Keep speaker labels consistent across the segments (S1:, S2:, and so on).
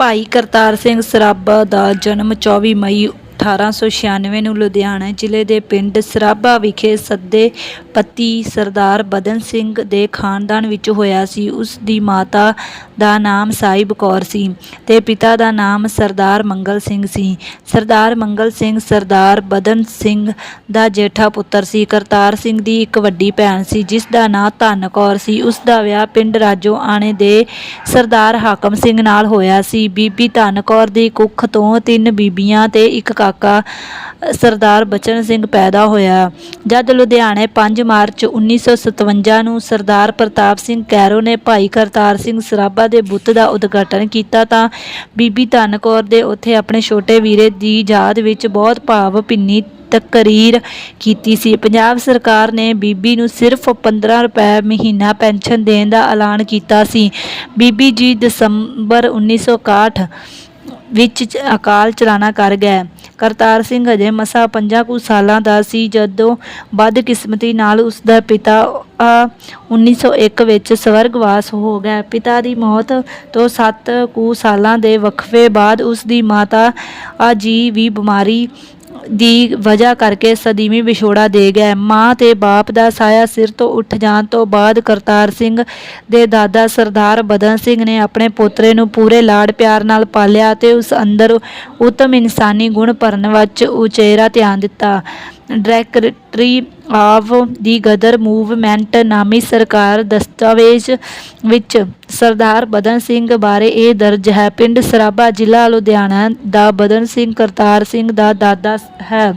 S1: ਭਾਈ ਕਰਤਾਰ ਸਿੰਘ ਸਰਾਭਾ ਦਾ ਜਨਮ 24 ਮਈ 1896 ਨੂੰ ਲੁਧਿਆਣਾ ਜ਼ਿਲ੍ਹੇ ਦੇ ਪਿੰਡ ਸਰਾਭਾ ਵਿਖੇ ਸੱਦੇ ਪਤੀ ਸਰਦਾਰ ਬਦਨ ਸਿੰਘ ਦੇ ਖਾਨਦਾਨ ਵਿੱਚ ਹੋਇਆ ਸੀ। ਉਸ ਦੀ ਮਾਤਾ ਦਾ ਨਾਮ ਸਾਹਿਬ ਕੌਰ ਸੀ ਤੇ ਪਿਤਾ ਦਾ ਨਾਮ ਸਰਦਾਰ ਮੰਗਲ ਸਿੰਘ ਸੀ। ਸਰਦਾਰ ਮੰਗਲ ਸਿੰਘ ਸਰਦਾਰ ਬਦਨ ਸਿੰਘ ਦਾ ਜੇਠਾ ਪੁੱਤਰ ਸੀ। ਕਰਤਾਰ ਸਿੰਘ ਦੀ ਇੱਕ ਵੱਡੀ ਭੈਣ ਸੀ, ਜਿਸ ਦਾ ਨਾਂ ਧੰਨ ਕੌਰ ਸੀ। ਉਸ ਦਾ ਵਿਆਹ ਪਿੰਡ ਰਾਜੋ ਆਣੇ ਦੇ ਸਰਦਾਰ ਹਾਕਮ ਸਿੰਘ ਨਾਲ ਹੋਇਆ ਸੀ। ਬੀਬੀ ਧਨ ਕੌਰ ਦੀ ਕੁੱਖ ਤੋਂ ਤਿੰਨ ਬੀਬੀਆਂ ਤੇ ਇੱਕ ਕਾਕਾ ਸਰਦਾਰ ਬਚਨ ਸਿੰਘ ਪੈਦਾ ਹੋਇਆ। ਜਦ ਲੁਧਿਆਣੇ 5 ਮਾਰਚ 1957 ਨੂੰ ਸਰਦਾਰ ਪ੍ਰਤਾਪ ਸਿੰਘ ਕੈਰੋ ਨੇ ਭਾਈ ਕਰਤਾਰ ਸਿੰਘ ਸਰਾਭਾ ਦੇ ਬੁੱਤ ਦਾ ਉਦਘਾਟਨ ਕੀਤਾ ਤਾਂ ਬੀਬੀ ਧੰਨ ਕੌਰ ਦੇ ਉੱਥੇ ਆਪਣੇ ਛੋਟੇ ਵੀਰੇ ਦੀ ਯਾਦ ਵਿੱਚ ਬਹੁਤ ਭਾਵ ਭਿੰਨੀ ਤਕਰੀਰ ਕੀਤੀ ਸੀ। ਪੰਜਾਬ ਸਰਕਾਰ ਨੇ ਬੀਬੀ ਨੂੰ ਸਿਰਫ 15 ਰੁਪਏ ਮਹੀਨਾ ਪੈਨਸ਼ਨ ਦੇਣ ਦਾ ਐਲਾਨ ਕੀਤਾ ਸੀ। ਬੀਬੀ ਜੀ ਦਸੰਬਰ 1961 ਵਿੱਚ ਅਕਾਲ ਚਲਾਣਾ ਕਰ ਗਏ। ਕਰਤਾਰ ਸਿੰਘ ਅਜੇ ਮਸਾ ਪੰਜਾਂ ਕੁ ਸਾਲਾਂ ਦਾ ਸੀ, ਜਦੋਂ ਬਦਕਿਸਮਤੀ ਨਾਲ ਉਸ ਦਾ ਪਿਤਾ 1901 ਵਿੱਚ ਸਵਰਗਵਾਸ ਹੋ ਗਿਆ। ਪਿਤਾ ਦੀ ਮੌਤ ਤੋਂ 7 ਕੁ ਸਾਲਾਂ ਦੇ ਵਕਫੇ ਬਾਅਦ ਉਸ ਦੀ ਮਾਤਾ ਅ, ਜੀ ਵੀ ਬਿਮਾਰੀ ਦੀ ਵਜ੍ਹਾ ਕਰਕੇ ਸਦੀਵੀ ਵਿਛੋੜਾ ਦੇ ਗਏ। ਮਾਂ ਤੇ ਬਾਪ ਦਾ ਸਾਇਆ ਸਿਰ ਤੋਂ ਉੱਠ ਜਾਣ ਤੋਂ ਬਾਅਦ ਕਰਤਾਰ ਸਿੰਘ ਦੇ ਦਾਦਾ ਸਰਦਾਰ ਬਦਨ ਸਿੰਘ ਨੇ ਆਪਣੇ ਪੋਤਰੇ ਨੂੰ ਪੂਰੇ ਲਾਡ ਪਿਆਰ ਨਾਲ ਪਾਲਿਆ ਤੇ ਉਸ ਅੰਦਰ ਉੱਤਮ ਇਨਸਾਨੀ ਗੁਣ ਭਰਨ ਵਿੱਚ ਉਚੇਰਾ ਧਿਆਨ ਦਿੱਤਾ। ਡਾਇਰੈਕਟਰੀ ਆਫ ਦੀ ਗਦਰ ਮੂਵਮੈਂਟ ਨਾਮੀ ਸਰਕਾਰ ਦਸਤਾਵੇਜ਼ ਵਿੱਚ ਸਰਦਾਰ ਬਦਨ ਸਿੰਘ ਬਾਰੇ ਇਹ ਦਰਜ ਹੈ। ਪਿੰਡ ਸਰਾਭਾ ਜ਼ਿਲ੍ਹਾ ਲੁਧਿਆਣਾ ਦਾ ਬਦਨ ਸਿੰਘ ਕਰਤਾਰ ਸਿੰਘ ਦਾ ਦਾਦਾ ਹੈ।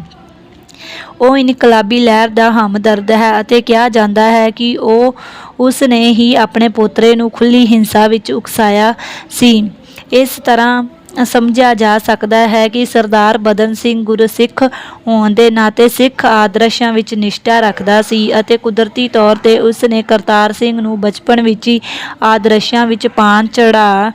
S1: ਉਹ ਇਨਕਲਾਬੀ ਲਹਿਰ ਦਾ ਹਮਦਰਦ ਹੈ ਅਤੇ ਕਿਹਾ ਜਾਂਦਾ ਹੈ ਕਿ ਉਹ ਉਸ ਨੇ ਹੀ ਆਪਣੇ ਪੋਤਰੇ ਨੂੰ ਖੁੱਲੀ ਹਿੰਸਾ ਵਿੱਚ ਉਕਸਾਇਆ ਸੀ। ਇਸ ਤਰ੍ਹਾਂ ਸਮਝਿਆ ਜਾ ਸਕਦਾ ਹੈ ਕਿ ਸਰਦਾਰ ਬਦਨ ਸਿੰਘ ਗੁਰਸਿੱਖ ਹੋਣ ਦੇ ਨਾਤੇ ਸਿੱਖ ਆਦਰਸ਼ਾਂ ਵਿੱਚ ਨਿਸ਼ਠਾ ਰੱਖਦਾ ਸੀ ਅਤੇ ਕੁਦਰਤੀ ਤੌਰ ਤੇ ਉਸ ਨੇ ਕਰਤਾਰ ਸਿੰਘ ਨੂੰ ਬਚਪਨ ਵਿੱਚ ਹੀ ਆਦਰਸ਼ਾਂ ਵਿੱਚ ਪਾਣ ਚੜਾ,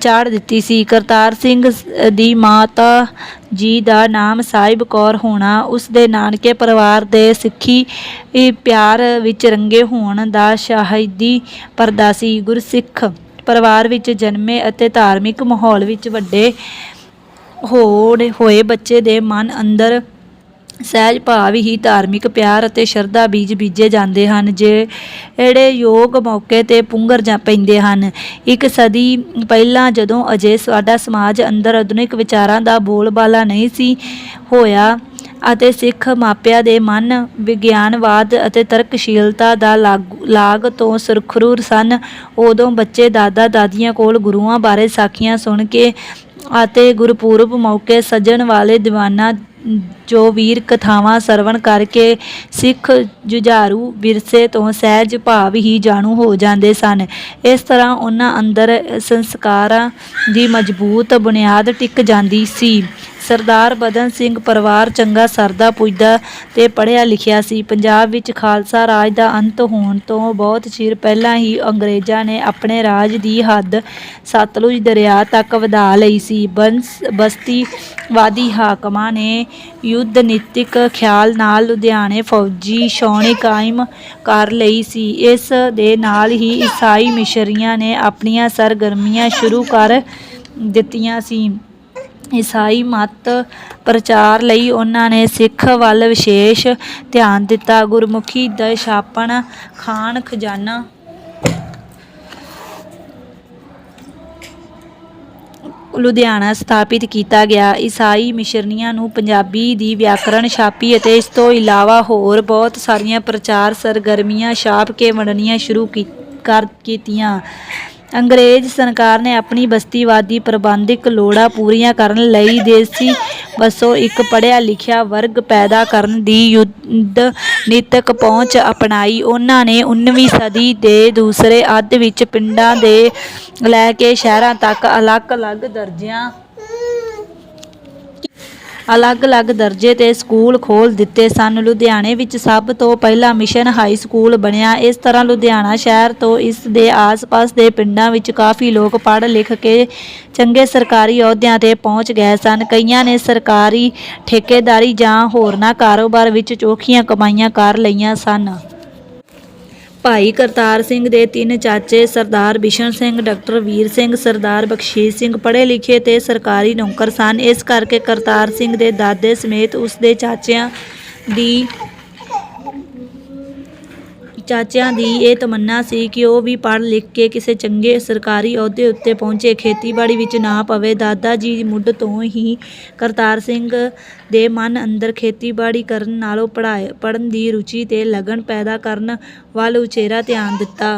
S1: ਚਾੜ ਦਿੱਤੀ ਸੀ। ਕਰਤਾਰ ਸਿੰਘ ਦੀ ਮਾਤਾ ਜੀ ਦਾ ਨਾਮ ਸਾਹਿਬ ਕੌਰ ਹੋਣਾ ਉਸ ਦੇ ਨਾਨਕੇ ਪਰਿਵਾਰ ਦੇ ਸਿੱਖੀ ਪਿਆਰ ਵਿੱਚ ਰੰਗੇ ਹੋਣ ਦਾ ਸ਼ਾਹਿਦੀ ਪਰਦਾ ਸੀ। ਗੁਰਸਿੱਖ ਪਰਿਵਾਰ ਵਿੱਚ ਜਨਮੇ ਅਤੇ ਧਾਰਮਿਕ ਮਾਹੌਲ ਵਿੱਚ ਵੱਡੇ ਹੋੜ ਹੋਏ ਬੱਚੇ ਦੇ ਮਨ ਅੰਦਰ ਸਹਿਜ ਭਾਵ ਹੀ ਧਾਰਮਿਕ ਪਿਆਰ ਅਤੇ ਸ਼ਰਧਾ ਬੀਜ ਬੀਜੇ ਜਾਂਦੇ ਹਨ ਜੇ ਜਿਹੜੇ ਯੋਗ ਮੌਕੇ ਤੇ ਪੁੰਗਰ ਜਾ ਪੈਂਦੇ ਹਨ। ਇੱਕ ਸਦੀ ਪਹਿਲਾਂ ਜਦੋਂ ਅਜੇ ਸਾਡਾ ਸਮਾਜ ਅੰਦਰ ਆਧੁਨਿਕ ਵਿਚਾਰਾਂ ਦਾ ਬੋਲਬਾਲਾ ਨਹੀਂ ਸੀ ਹੋਇਆ ਅਤੇ ਸਿੱਖ ਮਾਪਿਆਂ ਦੇ ਮਨ ਵਿਗਿਆਨਵਾਦ ਅਤੇ ਤਰਕਸ਼ੀਲਤਾ ਦਾ ਲਾਗ- ਲਾਗ ਤੋਂ ਸੁਰਖਰੂ ਸਨ। ਉਦੋਂ ਬੱਚੇ ਦਾਦਾ ਦਾਦੀਆਂ ਕੋਲ ਗੁਰੂਆਂ ਬਾਰੇ ਸਾਖੀਆਂ ਸੁਣ ਕੇ ਅਤੇ ਗੁਰਪੁਰਬ ਮੌਕੇ ਸਜਣ ਵਾਲੇ ਦੀਵਾਨਾਂ ਜੋ ਵੀਰ ਕਥਾਵਾਂ ਸਰਵਣ ਕਰਕੇ ਸਿੱਖ ਜੁਝਾਰੂ ਵਿਰਸੇ ਤੋਂ ਸਹਿਜ ਭਾਵ ਹੀ ਜਾਣੂ ਹੋ ਜਾਂਦੇ ਸਨ। ਇਸ ਤਰ੍ਹਾਂ ਉਹਨਾਂ ਅੰਦਰ ਸੰਸਕਾਰਾਂ ਦੀ ਮਜ਼ਬੂਤ ਬੁਨਿਆਦ ਟਿਕ ਜਾਂਦੀ ਸੀ। ਸਰਦਾਰ ਬਦਨ ਸਿੰਘ ਪਰਿਵਾਰ ਚੰਗਾ ਸਰਦਾ ਪੁੱਜਦਾ ਤੇ ਪੜ੍ਹਿਆ ਲਿਖਿਆ ਸੀ। ਪੰਜਾਬ ਵਿੱਚ ਖਾਲਸਾ ਰਾਜ ਦਾ ਅੰਤ ਹੋਣ ਤੋਂ ਬਹੁਤ ਚਿਰ ਪਹਿਲਾਂ ਹੀ ਅੰਗਰੇਜ਼ਾਂ ਨੇ ਆਪਣੇ ਰਾਜ ਦੀ ਹੱਦ ਸਤਲੁਜ ਦਰਿਆ ਤੱਕ ਵਧਾ ਲਈ ਸੀ। ਬੰਸ, ਬਸਤੀਵਾਦੀ ਹਾਕਮਾਂ ਨੇ ਯੁੱਧ ਨੀਤਿਕ ਖਿਆਲ ਨਾਲ ਲੁਧਿਆਣੇ ਫੌਜੀ ਛਾਉਣੀ ਕਾਇਮ ਕਰ ਲਈ ਸੀ। ਇਸ ਦੇ ਨਾਲ ਹੀ ਈਸਾਈ ਮਿਸ਼ਰੀਆਂ ਨੇ ਆਪਣੀਆਂ ਸਰਗਰਮੀਆਂ ਸ਼ੁਰੂ ਕਰ ਦਿੱਤੀਆਂ ਸੀ। ਈਸਾਈ ਮਤ ਪ੍ਰਚਾਰ ਲਈ ਉਹਨਾਂ ਨੇ ਸਿੱਖ ਵੱਲ ਵਿਸ਼ੇਸ਼ ਧਿਆਨ ਦਿੱਤਾ। ਗੁਰਮੁਖੀ ਦਾ ਛਾਪਣ ਖਾਨ, ਖਜ਼ਾਨਾ ਲੁਧਿਆਣਾ ਸਥਾਪਿਤ ਕੀਤਾ ਗਿਆ। ਈਸਾਈ ਮਿਸ਼ਰਨੀਆਂ ਨੂੰ ਪੰਜਾਬੀ ਦੀ ਵਿਆਕਰਣ ਛਾਪੀ ਅਤੇ ਇਸ ਤੋਂ ਇਲਾਵਾ ਹੋਰ ਬਹੁਤ ਸਾਰੀਆਂ ਪ੍ਰਚਾਰ ਸਰਗਰਮੀਆਂ ਛਾਪ ਕੇ ਵੰਡਣੀਆਂ ਸ਼ੁਰੂ ਕੀ- ਕਰ ਕੀਤੀਆਂ। ਅੰਗਰੇਜ਼ ਸਰਕਾਰ ਨੇ ਆਪਣੀ ਬਸਤੀਵਾਦੀ ਪ੍ਰਬੰਧਿਕ ਲੋੜਾਂ ਪੂਰੀਆਂ ਕਰਨ ਲਈ ਦੇਸੀ ਵਸੋਂ ਇੱਕ ਪੜ੍ਹਿਆ ਲਿਖਿਆ ਵਰਗ ਪੈਦਾ ਕਰਨ ਦੀ ਯੁੱਧ ਨੀਤਕ ਪਹੁੰਚ ਅਪਣਾਈ। ਉਹਨਾਂ ਨੇ 19ਵੀਂ ਸਦੀ ਦੇ ਦੂਸਰੇ ਅੱਧ ਵਿੱਚ ਪਿੰਡਾਂ ਦੇ ਲੈ ਕੇ ਸ਼ਹਿਰਾਂ ਤੱਕ ਅਲੱਗ-ਅਲੱਗ ਦਰਜਿਆਂ ਅਲੱਗ-ਅਲੱਗ ਦਰਜੇ ਤੇ ਸਕੂਲ ਖੋਲ੍ਹ ਦਿੱਤੇ ਸਨ। ਲੁਧਿਆਣੇ ਵਿੱਚ ਸਭ ਤੋਂ ਪਹਿਲਾਂ ਮਿਸ਼ਨ ਹਾਈ ਸਕੂਲ ਬਣਿਆ। ਇਸ ਤਰ੍ਹਾਂ ਲੁਧਿਆਣਾ ਸ਼ਹਿਰ ਤੋਂ ਇਸ ਦੇ ਆਸ-ਪਾਸ ਦੇ ਪਿੰਡਾਂ ਵਿੱਚ ਕਾਫੀ ਲੋਕ ਪੜ੍ਹ ਲਿਖ ਕੇ ਚੰਗੇ ਸਰਕਾਰੀ ਅਹੁਦਿਆਂ ਤੇ ਪਹੁੰਚ ਗਏ ਸਨ। ਕਈਆਂ ਨੇ ਸਰਕਾਰੀ ਠੇਕੇਦਾਰੀ ਜਾਂ ਹੋਰਨਾਂ ਕਾਰੋਬਾਰ ਵਿੱਚ ਚੋਖੀਆਂ ਕਮਾਈਆਂ ਕਰ ਲਈਆਂ ਸਨ। ਭਾਈ ਕਰਤਾਰ ਸਿੰਘ ਦੇ ਤਿੰਨ ਚਾਚੇ ਸਰਦਾਰ ਬਿਸ਼ਨ ਸਿੰਘ, ਡਾਕਟਰ ਵੀਰ ਸਿੰਘ, ਸਰਦਾਰ ਬਖਸ਼ੀਸ਼ ਸਿੰਘ ਪੜ੍ਹੇ ਲਿਖੇ ਤੇ ਸਰਕਾਰੀ ਨੌਕਰ ਸਨ। ਇਸ ਕਰਕੇ ਕਰਤਾਰ ਸਿੰਘ ਦੇ ਦਾਦੇ ਸਮੇਤ ਉਸ ਦੇ ਚਾਚਿਆਂ ਦੀ ਚਾਚਿਆਂ ਦੀ ਇਹ ਤਮੰਨਾ ਸੀ ਕਿ ਉਹ ਵੀ ਪੜ੍ਹ ਲਿਖ ਕੇ ਕਿਸੇ ਚੰਗੇ ਸਰਕਾਰੀ ਅਹੁਦੇ ਉੱਤੇ ਪਹੁੰਚੇ। ਖੇਤੀਬਾੜੀ ਵਿੱਚ ਨਾ ਪਵੇ, ਦਾਦਾ ਜੀ ਮੁੱਢ ਤੋਂ ਹੀ ਕਰਤਾਰ ਸਿੰਘ ਦੇ ਮਨ ਅੰਦਰ ਖੇਤੀਬਾੜੀ ਕਰਨ ਨਾਲੋਂ ਪੜ੍ਹਾਏ, ਪੜ੍ਹਨ ਦੀ ਰੁਚੀ ਤੇ ਲਗਨ ਪੈਦਾ ਕਰਨ ਵੱਲ ਉਚੇਰਾ ਧਿਆਨ ਦਿੱਤਾ।